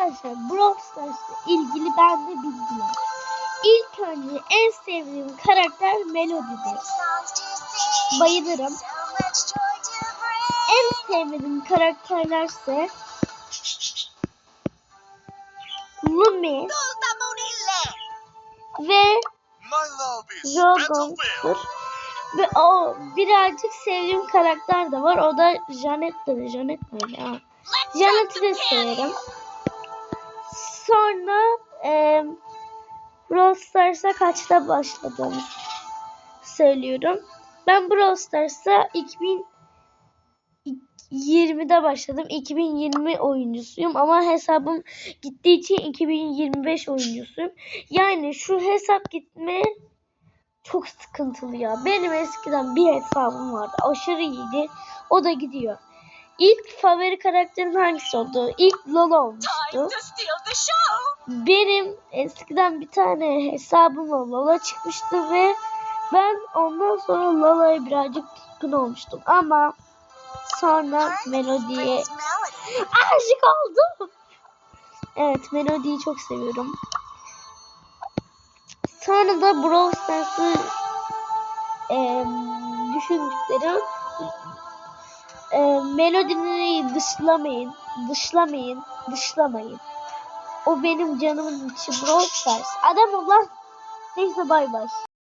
Arkadaşlar Brawl Stars'la ilgili bende bilgiler. İlk önce en sevdiğim karakter Melody'dir. Bayılırım. En sevmediğim karakterlerse Lumi ve battlefield. Ve o birazcık sevdiğim karakter de var. O da Janet'tir. Janet? Ha. Janet'i de severim. Sonra e, Brawl Stars'a kaçta başladığımı söylüyorum. Ben Brawl Stars'a 2020'de başladım. 2020 oyuncusuyum ama hesabım gittiği için 2025 oyuncusuyum. Yani şu hesap gitme çok sıkıntılı ya. Benim eskiden bir hesabım vardı. Aşırı iyiydi. O da gidiyor. İlk favori karakterim hangisi oldu? İlk Lola olmuştu. Benim eskiden bir tane hesabıma Lola çıkmıştı ve ben ondan sonra Lola'ya birazcık tutkun olmuştum. Ama sonra Melody'ye aşık oldum. Evet Melody'yi çok seviyorum. Sonra da Brawl Stars'ı eee düşündüklerim eee Melody'ni dışlamayın, dışlamayın, dışlamayın. O benim canımın içi Brawl. Adam olan neyse bay bay.